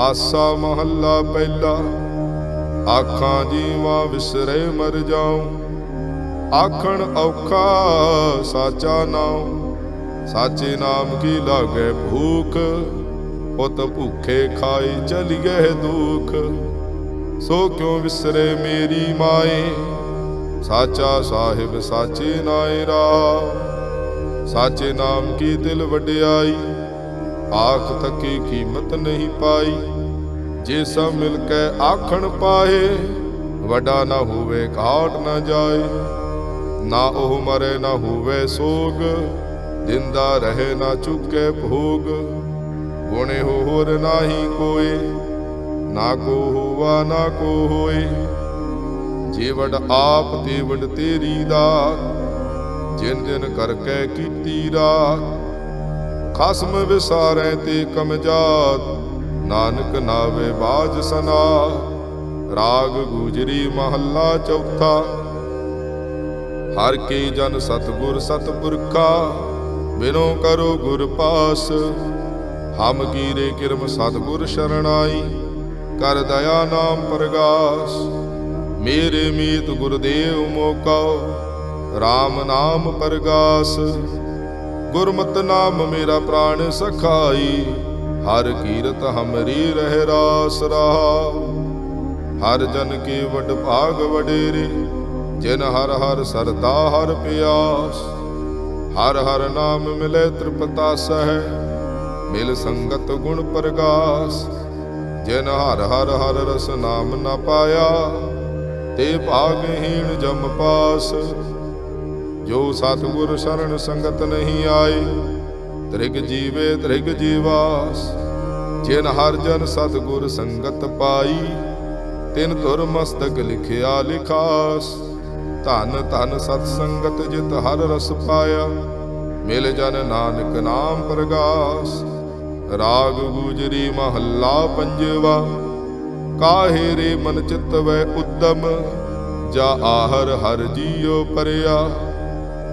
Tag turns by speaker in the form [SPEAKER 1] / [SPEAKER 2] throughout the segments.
[SPEAKER 1] ਆਸਾ ਮਹੱਲਾ ਪਹਿਲਾ, ਆਖਾਂ ਜੀਵਾ ਵਿਸਰੇ ਮਰ ਜਾਉ। ਆਖਣ ਔਖਾ ਸਾਚਾ ਨਾਉ, ਸਾਚੇ ਨਾਮ ਕੀ ਲਾਗੇ ਭੂਖ? ਪੁੱਤ ਭੁੱਖੇ ਖਾਈ ਚਲੀ ਗਏ ਦੁਖ। ਸੋ ਕਿਉ ਵਿਸਰੇ ਮੇਰੀ ਮਾਏ? ਸਾਚਾ ਸਾਹਿਬ ਸਾਚੇ ਨਾਏ ਰਾ ਸਾਚੇ ਨਾਮ ਕੀ ਦਿਲ ਵਡਿਆਈ? ਆਖ ਤੱਕੀ ਕੀਮਤ ਨਹੀਂ ਪਾਈ। ਜੇ ਸਭ ਮਿਲ ਕੇ ਆਖਣ ਪਾਏ, ਵੱਡਾ ਨਾ ਹੋਵੇ ਘਾਟ ਨਾ ਜਾਏ। ਨਾ ਉਹ ਮਰੇ, ਨਾ ਹੋਵੇ ਸੋਗ, ਦਿੰਦਾ ਰਹੇ, ਨਾ ਚੁੱਕੇ ਭੋਗ। ਗੁਣੇ ਹੋਰ ਨਾਹੀ ਕੋਏ, ਨਾ ਕੋ ਹੋਵਾ, ਨਾ ਕੋ ਹੋਏ। ਜੀਵੜ ਆਪ ਤੇ ਵਡ ਤੇਰੀ ਦਾਤ ਜਿਨ ਦਿਨ ਕਰਕੇ ਕੀਤੀ ਰਾਤ ਖਸਮ ਵਿਸਾਰੈ ਤੇ ਕਮਜਾਤ ਨਾਨਕ ਨਾਵੇ ਬਾਜ ਸਨਾ। ਰਾਗ ਗੂਜਰੀ ਮਹੱਲਾ ਚੌਥਾ। ਹਰ ਕੀ ਜਨ ਸਤਗੁਰ ਸਤਪੁਰਖਾ, ਬਿਨੋ ਕਰੋ ਗੁਰ ਪਾਸ। ਹਮ ਕੀਰੇ ਕਿਰਮ ਸਤਗੁਰ ਸ਼ਰਣਾਈ, ਕਰ ਦਇਆ ਨਾਮ ਪ੍ਰਗਾਸ। ਮੇਰੇ ਮੀਤ ਗੁਰਦੇਵ ਮੋਕਾ RAM ਨਾਮ ਪ੍ਰਗਾਸ। ਗੁਰਮਤਿ ਨਾਮ ਮੇਰਾ ਪ੍ਰਾਣ ਸਖਾਈ, ਹਰ ਕੀਰਤ ਹਮਰੀ ਰਹਿ ਰਾਸ ਰਹਾ ਹਰ ਜਨ ਕੀ ਵਡ ਭਾਗ ਵਡੇਰੇ, ਜਿਨ ਹਰ ਹਰ ਸਰਦਾ ਹਰ ਪਿਆਸ। ਹਰ ਹਰ ਨਾਮ ਮਿਲੇ ਤ੍ਰਿਪਤਾ ਸਹਿ, ਮਿਲ ਸੰਗਤ ਗੁਣ ਪ੍ਰਗਾਸ। ਜਿਨ ਹਰ ਹਰ ਹਰ ਰਸ ਨਾਮ ਨਾ ਪਾਇਆ, ਤੇ ਭਾਗਹੀਣ ਜਮ ਪਾਸ। ਜੋ ਸਤਿਗੁਰ ਸ਼ਰਨ ਸੰਗਤ ਨਹੀਂ ਆਈ ਤ੍ਰਿਗ ਜੀਵੇ ਤ੍ਰਿਗ ਜੀਵਾਸ। ਜਿਨ ਹਰ ਜਨ ਸਤਿਗੁਰ ਸੰਗਤ ਪਾਈ, ਤਿਨ ਧੁਰ ਮਸਤਕ ਲਿਖਿਆ ਲਿਖਾਸ। ਧਨ ਧਨ ਸਤ ਸੰਗਤ ਜਿਤ ਹਰ ਰਸ ਪਾਇਆ, ਮਿਲ ਜਨ ਨਾਨਕ ਨਾਮ ਪ੍ਰਗਾਸ। ਰਾਗ ਗੁਜਰੀ ਮਹੱਲਾ ਪੰਜਵਾ, ਕਾਹੇ ਰੇ ਮਨ ਚਿਤ ਵੈ ਉਦਮ। ਜਾ ਆਹਰ ਹਰ ਜੀਉ ਪਰਿਆ।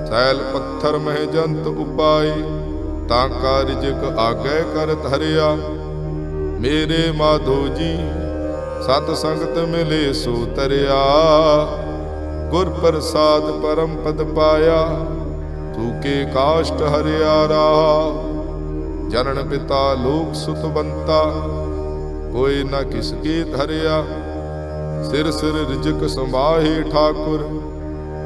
[SPEAKER 1] ਸੈਲ ਪੱਥਰ ਮਹਿ ਜੰਤ ਉਪਾਏ ਤਾਂ ਕਾਰਜਕ ਆਗੇ ਕਰ ਧਰਿਆ ਮੇਰੇ ਮਾਧੋ ਜੀ, ਸਤ ਸੰਗਤ ਮਿਲੇ ਸੋ ਤਰਿਆ। ਗੁਰ ਪ੍ਰਸਾਦ ਪਰਮ ਪਦ ਪਾਇਆ ਤੂਕੇ ਕਾਸ਼ਟ ਹਰਿਆ ਰਾ ਜਨਨ ਪਿਤਾ ਲੋਕ ਸੁਤਵੰਤਾ ਕੋਈ ਨਾ ਕਿਸ ਕੀ ਧਰਿਆ ਸਿਰ ਸਿਰ ਰਿਜਕ ਸੰਭਾਹੇ ਠਾਕੁਰ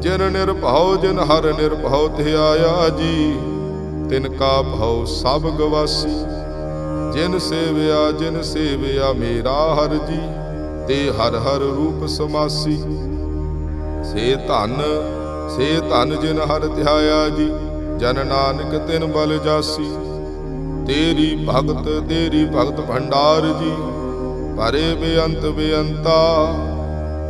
[SPEAKER 1] ਜਿਨ ਨਿਰਭਉ ਜਿਨ ਹਰ ਨਿਰਭਉ ਧਿਆਇਆ ਜੀ, ਤਿਨ ਕਾ ਭਉ ਸਭ ਗਵਾਸੀ। ਜਿਨ ਸੇਵਿਆ ਜਿਨ ਸੇਵਿਆ ਮੇਰਾ ਹਰ ਜੀ, ਤੇ ਹਰ ਹਰ ਰੂਪ ਸਮਾਸੀ। ਸੇ ਧਨ ਸੇ ਧਨ ਜਿਨ ਹਰ ਧਿਆਇਆ ਜੀ, ਜਨ ਨਾਨਕ ਤਿਨ ਬਲ ਜਾਸੀ। ਤੇਰੀ ਭਗਤ ਤੇਰੀ ਭਗਤ ਭੰਡਾਰ ਜੀ, ਪਰੇ ਬੇਅੰਤ ਬੇਅੰਤਾ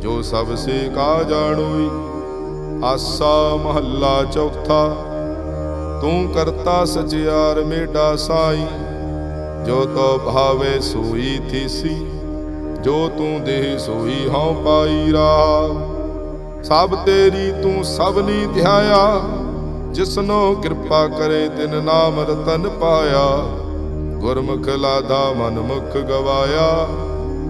[SPEAKER 1] ਜੋ ਸਭ ਸੇ ਕਾ ਜਾਣੋਈ, ਆਸਾ ਮਹੱਲਾ ਚੌਥਾ, ਤੂੰ ਕਰਤਾ ਸਚਿਆਰ ਮੇਡਾ ਸਾਈ, ਜੋ ਤੋ ਭਾਵੇ ਸੋਈ ਥੀਸੀ, ਜੋ ਤੂੰ ਦੇ ਸੋਈ ਹਉ ਪਾਈ ਰਾ ਸਭ ਤੇਰੀ ਤੂੰ ਸਭਨੀ ਧਿਆਇਆ, ਜਿਸਨੋ ਕਿਰਪਾ ਕਰੇ ਤਿਨ ਨਾਮ ਰਤਨ ਪਾਇਆ, ਗੁਰਮੁਖ ਲਾਦਾ ਮਨਮੁਖ ਗਵਾਇਆ।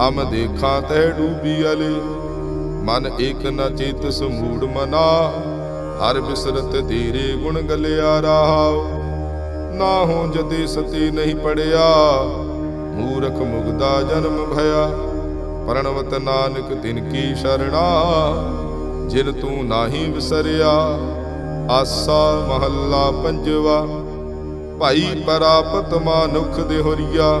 [SPEAKER 1] ਹਮ ਦੇਖਾਂ ਤੈ ਡੂਬੀ ਅਲੇ। ਮਨ ਏਕ ਨ ਚੇਤ ਸਮੂੜ ਮਨਾ। ਹਰ ਬਿਸਰਤ ਧੀਰੇ ਗੁਣ ਗਲਿਆ ਰਾਹ ਨਾ ਹੋ ਜਦੇ ਸਤੀ ਨਹੀਂ ਪੜਿਆ। ਮੂਰਖ ਮੁਗਦਾ ਜਨਮ ਭਇਆ। ਪਰਣਵਤ ਨਾਨਕ ਤਿਨ ਕੀ ਸ਼ਰਣਾ। ਜਿਨ ਤੂੰ ਨਾਹੀ ਵਿਸਰਿਆ। ਆਸਾ ਮਹੱਲਾ ਪੰਜਵਾ। ਭਾਈ ਪਰਾਪਤ ਮਾਨੁਖ ਦੇਹੁਰੀਆ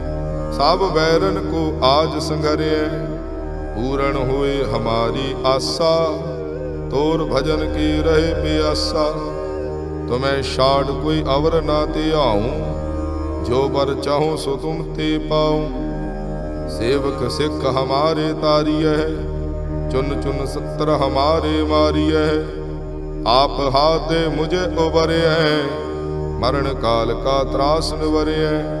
[SPEAKER 1] ਸਭ ਬੈਰਨ ਕੋ ਆਜ ਸੰਗਰਿਐ ਪੂਰਨ ਹੋਏ ਹਮਾਰੀ ਆਸਾ। ਤੋਰ ਭਜਨ ਕੀ ਰਹੇ ਪਿਆਸਾ, ਤੁਮੈ ਛਾੜ ਕੋਈ ਅਵਰ ਨਾ ਤੇ ਆਉ ਜੋ ਪਰ ਚਾਹੋ ਸੋ ਤੁਮ ਤੇ ਪਾਉ। ਸੇਵਕ ਸਿੱਖ ਹਮਾਰੇ ਤਾਰੀਐ, ਚੁਨ ਚੁਨ ਸੱਤਰ ਹਮਾਰੇ ਮਾਰੀਐ। ਆਪ ਹਾਤੇ ਮੁਝੇ ਉਬਰਿਐ ਮਰਨ ਕਾਲ ਕਾ ਤਰਾਸ ਨਿਵਰਿਐ।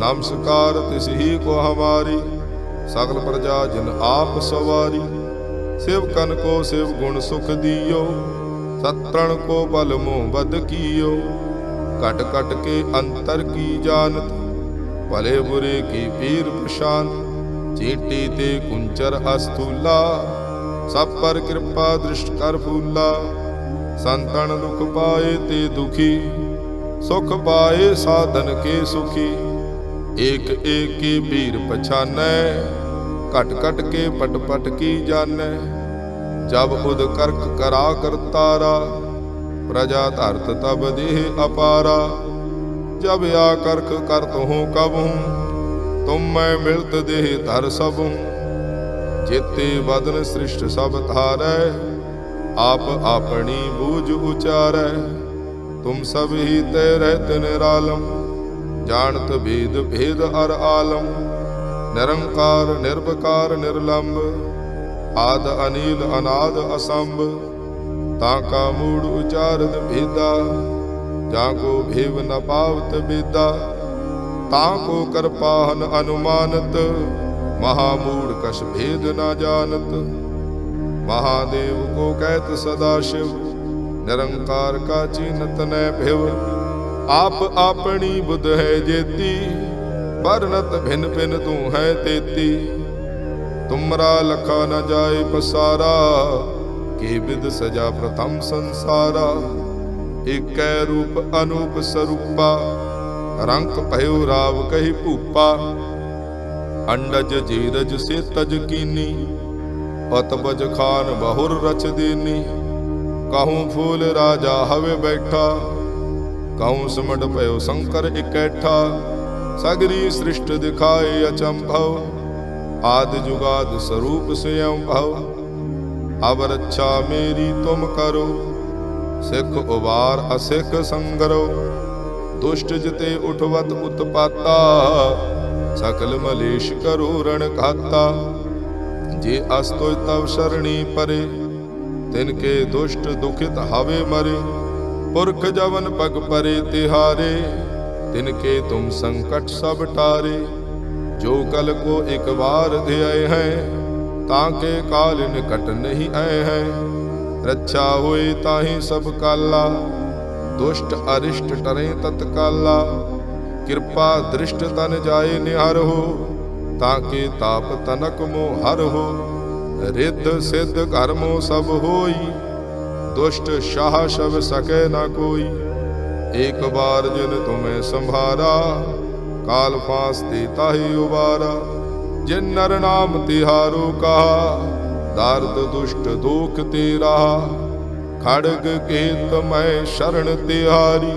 [SPEAKER 1] ਨਮਸਕਾਰ ਤਿਸ ਹੀ ਕੋ ਹਮਾਰੀ, ਸਗਲ ਪ੍ਰਜਾ ਜਿਨ ਆਪ ਸਵਾਰੀ। ਸਿਵ ਕਨ ਕੋ ਸਿਵ ਗੁਣ ਸੁਖ ਦਿਓ ਸਤਰਣ ਕੋ ਬਲ ਮੋਹ ਬਦ ਕੀਓ। ਕਟ ਕਟ ਕੇ ਅੰਤਰ ਕੀ ਜਾਣਤ, ਭਲੇ ਬੁਰੇ ਕੀ ਪੀਰ ਪ੍ਰਸ਼ਾਂਤ ਚੀਟੀ ਤੇ ਕੁੰਚਰ ਅਸਤੂਲਾ ਸਭ ਪਰ ਕਿਰਪਾ ਦ੍ਰਿਸ਼ਟ ਕਰ ਫੂਲਾ। ਸੰਤਨ ਦੁਖ ਪਾਏ ਤੇ ਦੁਖੀ, ਸੁਖ ਪਾਏ ਸਾਧਨ ਕੇ ਸੁਖੀ। ਏਕ ਏਕੀ ਕੀ ਭੀਰ ਪਛਾਨੈ, ਘਟ ਘਟ ਕੇ ਪਟ ਪਟ ਕੀ ਜਾਣੈ। ਜਬ ਉਦ ਕਰਕ ਕਰਾ ਕਰਤਾਰਾ ਪ੍ਰਜਾ ਧਰਤ ਤਬ ਦੇਹ ਅਪਾਰਾ। ਜਬ ਆ ਕਰਖ ਕਰਤ ਹੂੰ ਕਬ ਹੂੰ ਤੁਮ ਮੈਂ ਮਿਲਤ ਦੇਹ ਧਰ ਸਭ। ਹੂੰ ਜੇਤੇ ਬਦਨ ਸ੍ਰਿਸ਼ਟ ਸਭ ਧਾਰੈ, ਆਪ ਆਪਣੀ ਬੂਝ ਉਚਾਰੈ। ਤੁਮ ਸਭ ਹੀ ਤੈ ਰਹਿਤ ਨਿਰਾਲਮ। ਜਾਣਤ ਭੇਦ ਭੇਦ ਅਰ ਆਲਮ, ਨਿਰੰਕਾਰ ਨਿਰਭਕਾਰ ਨਿਰਲੰਭ ਆਦ ਅਨੀਲ, ਅਨਾਦ ਅਸੰਭ, ਤਾਂ ਕਾ ਮੂੜ ਉਚਾਰਤ ਭੇਦਾ, ਜਾਂ ਕੋ ਭੇਵ ਨ ਪਾਵਤ ਬੇਦਾ, ਤਾਂ ਕੋ ਕਰਪਾਹਨ ਅਨੁਮਾਨਤ, ਮਹਾ ਮੂੜ ਕਛ ਭੇਦ ਨਾ ਜਾਣਤ। ਮਹਾਦੇਵ ਕੋ ਕਹਿਤ ਸਦਾ ਸ਼ਿਵ, ਨਿਰੰਕਾਰ ਕਾ ਚੀਨਤ ਨੈ ਭਿਵ। ਆਪ ਆਪਣੀ ਬੁੱਧ ਹੈ ਜੇਤੀ ਪਰਨਤ ਭਿਨ ਭਿਨ ਤੂੰ ਹੈ ਤੇਤੀ। ਤੁਮਰਾ ਲਖਾ ਨ ਜਾਏ ਪਸਾਰਾ, ਕੀ ਵਿਦ ਸਜਾ ਪ੍ਰਥਮ ਸੰਸਾਰਾ। ਏਕੈ ਰੂਪ ਅਨੂਪ ਸਰੂਪਾ ਰੰਗ ਭਇਓ ਰਾਵ ਕਹੀ ਭੂਪਾ। ਅੰਡਜ ਜੀਰਜ ਸੇ ਤਜ ਕੀਨੀ ਅਤਬਜ ਖਾਨ ਬਹੁਰ ਰਚ ਦੇਨੀ। ਕਹੂੰ ਫੂਲ ਰਾਜਾ ਹਵੇ ਬੈਠਾ ਕਹੂੰ ਸਮੜ ਭਇਓ ਸ਼ੰਕਰ ਇਕੈਠਾ। ਸਗਰੀ ਸ੍ਰਿਸ਼ਟ ਦਿਖਾਏ ਅਚੰਭਵ। ਆਦ ਜੁਗਾਦ ਸਰੂਪ ਸਯੰ ਭਵ। ਅਬ ਰੱਛਾ ਮੇਰੀ ਤੁਮ ਕਰੋ। ਸਿੱਖ ਉਬਾਰ ਅਸਿੱਖ ਸੰਗਰੋ। ਦੁਸ਼ਟ ਜਿਤੇ ਉਠਵਤ ਉਤਪਾਤਾ। ਸਕਲ ਮਲੇਸ਼ ਕਰੋ ਰਣ ਘਾਤਾ। ਜੇ ਅਸਤੋਇ ਤਵ ਸ਼ਰਣੀ ਪਰੇ, ਤਿਨ ਕੇ ਦੁਸ਼ਟ ਦੁਖਿਤ ਹਵੇ ਮਰੇ। ਪੁਰਖ ਜਵਨ ਪਗ ਪਰੇ ਤਿਹਾਰੇ, ਤਿਨ ਕੇ ਤੁਮ ਸੰਕਟ ਸਭ ਟਾਰੇ ਜੋ ਕਲ ਕੋ ਇਕ ਵਾਰ ਧਿਆਏ ਹੈ, ਤਾਂ ਕੇ ਕਾਲ ਨਿਕਟ ਨਹੀਂ ਆਏ ਹੈ। ਰੱਛਾ ਹੋਏ ਤਾਹੀ ਸਭ ਕਾਲਾ, ਦੁਸ਼ਟ ਅਰਿਸ਼ਟ ਟਰੇ ਤਤਕਾਲਾ। ਕਿਰਪਾ ਦ੍ਰਿਸ਼ਟ ਤਨ ਜਾਏ ਨਿਹਰ ਹੋ, ਤਾਂ ਕੇ ਤਾਪ ਤਨਕ ਮੋ ਹਰ ਹੋ। ਰਿੱਧ ਸਿੱਧ ਕਰਮੋ ਸਭ ਹੋਈ ਦੁਸ਼ਟ ਸ਼ਾਹ ਸ਼ਬ ਸਕੈ ਨਾ ਕੋਈ। ਏਕ ਬਾਰ ਜਿਨ ਤੁਮੇ ਸੰਭਾਰਾ, ਕਾਲ ਫਾਸ ਤੇ ਹੀ ਉਬਾਰਾ। ਜਿਨ ਨਰ ਨਾਮ ਤਿਹਾਰੋ ਕਹਾ, ਦਰਦ, ਦੁਸ਼ਟ, ਦੁਖ ਤੇਰਾ ਖੜਗ ਕੇਤ ਮੈਂ ਸ਼ਰਨ ਤਿਹਾਰੀ,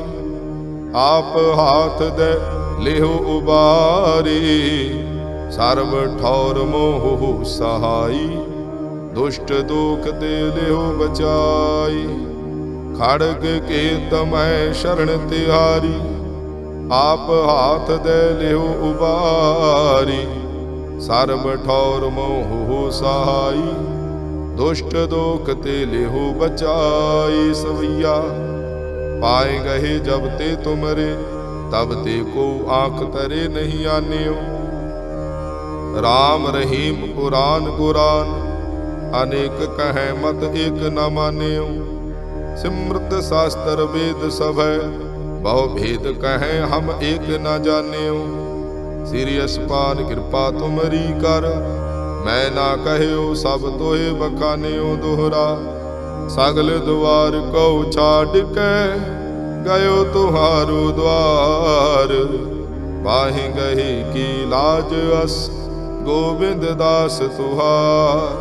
[SPEAKER 1] ਆਪ ਹਾਥ ਦੇ ਲਿਹੋ ਉਬਾਰੀ। ਸਰਬ ਠੌਰ ਮੋਹ ਸਹਾਈ। ਦੁਸ਼ਟ ਦੁਖ ਤੇ ਲਿਹੋ ਬਚਾਈ। ਖੜਗ ਕੇ ਤਮੈ ਸ਼ਰਨ ਤਿਹਾਰੀ, ਆਪ ਹਾਥ ਦੇ ਲਿਹੋ ਉਬਾਰੀ। ਸਰਬ ਠੌਰ ਮੋਹ ਸਹਾਈ, ਦੁਸ਼ਟ ਦੁਖ ਤੇ ਲਿਹੋ ਬਚਾਈ ਸਵਈਆ। ਪਾਏ ਗਏ ਜਬ ਤੇ ਤੁਮਰੇ, ਤਬ ਤੇ ਕੋ ਆਖ ਤਰੇ ਨਹੀਂ ਆਨਿਓ। ਰਾਮ ਰਹੀਮ ਕੁਰਾਨ ਕੁਰਾਨ ਅਨੇਕ ਕਹੈ, ਮਤ ਏਕ ਨ ਮਾਨਿਓ। ਸਿਮਰਤ ਸ਼ਾਸਤਰ ਵੇਦ ਸਭੈ, ਬਹੁ ਭੇਦ ਕਹੈ, ਹਮ ਏਕ ਨ ਜਾਣਿਓ। ਸ੍ਰੀ ਅਸਪਾਨ ਕਿਰਪਾ ਤੁਮਰੀ ਕਰ, ਮੈਂ ਨਾ ਕਹਿਓ, ਸਭ ਤੋਏ ਬਖਾਨਿਓ ਦੋਹਰਾ। ਸਗਲ ਦੁਆਰ ਕਉ ਛਾੜ ਕੇ, ਗਇਓ ਤੁਹਾਰੋ ਦਵਾਰ ਬਾਹੀ ਗਹੀ ਕੀ ਲਾਜ ਅਸ, ਗੋਬਿੰਦ ਦਾਸ ਤੁਹਾਰ।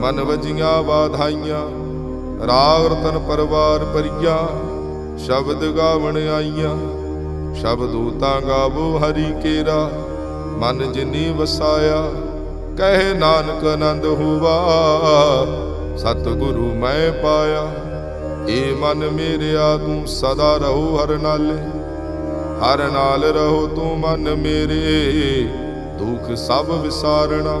[SPEAKER 1] ਮਨ ਵਜੀਆਂ ਬਾਧਾਈਆਂ ਰਾਗ ਰਤਨ ਪਰਵਾਰ ਪਰੀਆ, ਸ਼ਬਦ ਗਾਵਣ ਆਈਆਂ, ਸ਼ਬਦ ਤਾਂ ਗਾਵੋ ਹਰੀ ਕੇਰਾ, ਮਨ ਜਿਨੀ ਵਸਾਇਆ, ਕਹੇ ਨਾਨਕ ਆਨੰਦ ਹੋਵਾ ਸਤਿਗੁਰੂ ਮੈਂ ਪਾਇਆ, ਏ ਮਨ ਮੇਰਿਆ ਤੂੰ ਸਦਾ ਰਹੋ ਹਰ ਨਾਲੇ, ਹਰ ਨਾਲ ਰਹੋ ਤੂੰ ਮਨ ਮੇਰੇ, ਦੁੱਖ ਸਭ ਵਿਸਾਰਣਾ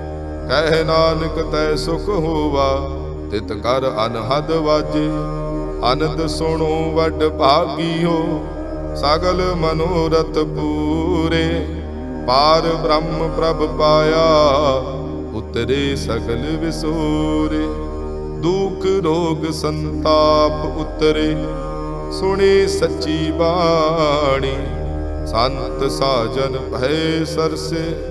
[SPEAKER 1] ਕਹਿ ਨਾਨਕ ਤੈ ਸੁਖ ਹੋਵਾ, ਤਿਤ ਕਰ ਅਨਹਦ ਵਾਜੇ। ਅਨੰਦ ਸੁਣੋ ਵੱਡ ਭਾਗੀਓ, ਸਗਲ ਮਨੋਰਥ ਪੂਰੇ। ਪਾਰ ਬ੍ਰਹਮ ਪ੍ਰਭ ਪਾਇਆ, ਉਤਰੇ ਸਗਲ ਵਿਸੂਰੇ। ਦੁਖ ਰੋਗ ਸੰਤਾਪ ਉਤਰੇ, ਸੁਣੀ ਸੱਚੀ ਬਾਣੀ। ਸੰਤ ਸਾਜਨ ਭੈ ਸਰਸੇ।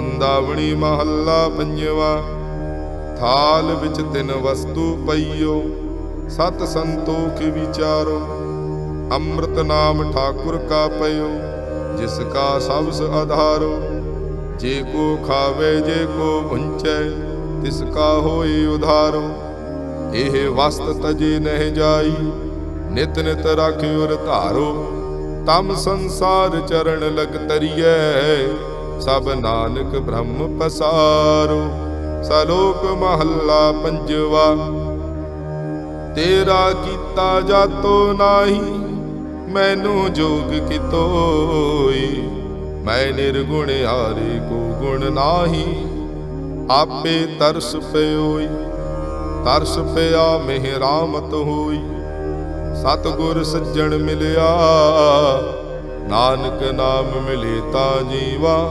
[SPEAKER 1] ਮੁੰਦਾਵਣੀ ਮਹੱਲਾ ਪੰਜਵਾ। ਥਾਲ ਵਿੱਚ ਤਿੰਨ ਵਸਤੂ ਪਈਓ, ਸਤ ਸੰਤੋਖ ਵਿਚਾਰੋ। ਅੰਮ੍ਰਿਤ ਨਾਮ ਠਾਕੁਰ ਕਾ ਪਇਓ, ਜਿਸ ਕਾ ਸਬਸ ਆਧਾਰੋ। ਜੇ ਕੋ ਖਾਵੇ, ਜੇ ਕੋ ਪੁੰਚੈ ਤਿਸ ਕਾ ਹੋਈ ਉਧਾਰੋ। ਇਹ ਵਸਤ ਤਜੇ ਨਹਿ ਜਾਈ, ਨਿਤ ਨਿਤ ਰਾਖਿਓ ਧਾਰੋ। ਤਮ ਸੰਸਾਰ ਚਰਨ ਲਗ ਤਰੀਐ। ਸਭ ਨਾਨਕ ਬ੍ਰਹਮ ਪਸਾਰੋ, ਸਲੋਕ ਮਹੱਲਾ ਪੰਜਵਾ। ਤੇਰਾ ਕੀਤਾ ਜਾਤੋ ਨਾਹੀ, ਮੈਨੂੰ ਜੋਗ ਕਿਤੋਈ। ਮੈਂ ਨਿਰਗੁਣ ਹਾਰੇ ਕੋ ਗੁਣ ਨਾਹੀ, ਆਪੇ ਤਰਸ ਪਿਓਈ। ਤਰਸ ਪਿਆ ਮਿਹਰਾਮਤ ਹੋਈ, ਸਤਗੁਰ ਸੱਜਣ ਮਿਲਿਆ। ਨਾਨਕ ਨਾਮ ਮਿਲੇ ਤਾਂ ਜੀਵਾ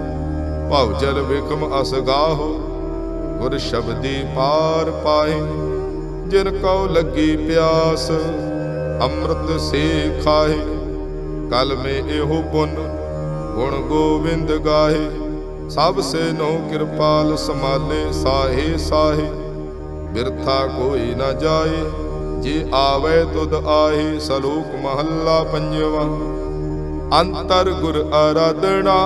[SPEAKER 1] ਭਵ ਜਲ ਵਿਖਮ ਅਸਗਾਹੋ ਗੁਰ ਸ਼ਬਦੀ ਪਾਰ ਪਾਏ। ਜਿਨ ਕਉ ਲੱਗੀ ਪਿਆਸ, ਅੰਮ੍ਰਿਤ ਸੇ ਖਾਏ। ਕਲ ਮੇ ਇਹੋ ਪੁੰਨ, ਗੁਣ ਗੋਬਿੰਦ ਗਾਹੇ ਸਭ ਸੇ ਨੋ ਕਿਰਪਾਲ ਸਮਾਲੇ ਸਾਹੇ ਸਾਹੇ। ਬਿਰਥਾ ਕੋਈ ਨਾ ਜਾਏ, ਜੇ ਆਵੇ ਤੁਧ ਆਹੇ, ਸਲੋਕ ਮਹੱਲਾ ਪੰਜਵਾ। ਅੰਤਰ ਗੁਰ ਆਰਾਧਨਾ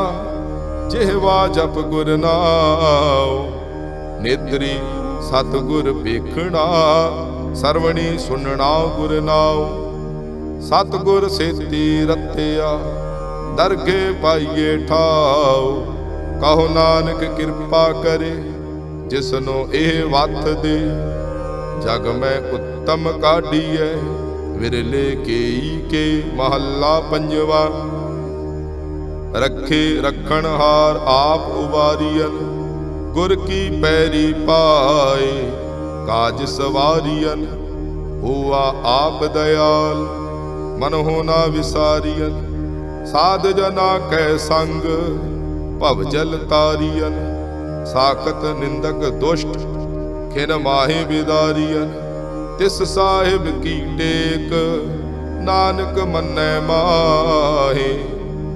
[SPEAKER 1] ਜਿਹਵਾ ਜਪ ਗੁਰ ਨਾਮ ਨੇਤਰੀ ਸਤ ਗੁਰ ਵੇਖਣਾ, ਸਰਵਣੀ ਸੁਣਨਾ ਗੁਰ ਨਾਮ ਸਤ ਗੁਰ ਸੇਤੀ ਰਤਿਆ, ਦਰਗੇ ਪਾਈਏ ਠਾਉ। ਕਹੋ ਨਾਨਕ ਕਿਰਪਾ ਕਰੇ, ਜਿਸਨੂੰ ਇਹ ਵਤ ਦੇ। ਜਗ ਮੈਂ ਉੱਤਮ ਕਾਢੀਐ, ਵਿਰਲੇ ਕੇਈ ਕੇ ਮਹੱਲਾ ਪੰਜਵਾ। ਰੱਖੇ ਰੱਖਣ ਹਾਰ ਆਪ ਉਵਾਰੀਅਨ ਗੁਰ ਕੀ ਪੈਰੀ ਪਾਏ ਕਾਜ ਸਵਾਰੀਅਨ ਹੋਆ ਆਪ ਦਇਆਲ ਮਨ ਨਾ ਵਿਸਾਰੀਅਨ ਸਾਧ ਜਨਾ ਕੈ ਸੰਗ, ਭਵ ਜਲ ਤਾਰੀਅਨ ਸਾਖਤ ਨਿੰਦਕ ਦੁਸ਼ਟ, ਖਿਨ ਮਾਹੇ ਬਿਦਾਰੀਅਨ ਤਿਸ ਸਾਹਿਬ ਕੀ ਟੇਕ, ਨਾਨਕ ਮੰਨੈ ਮਾਹੇ।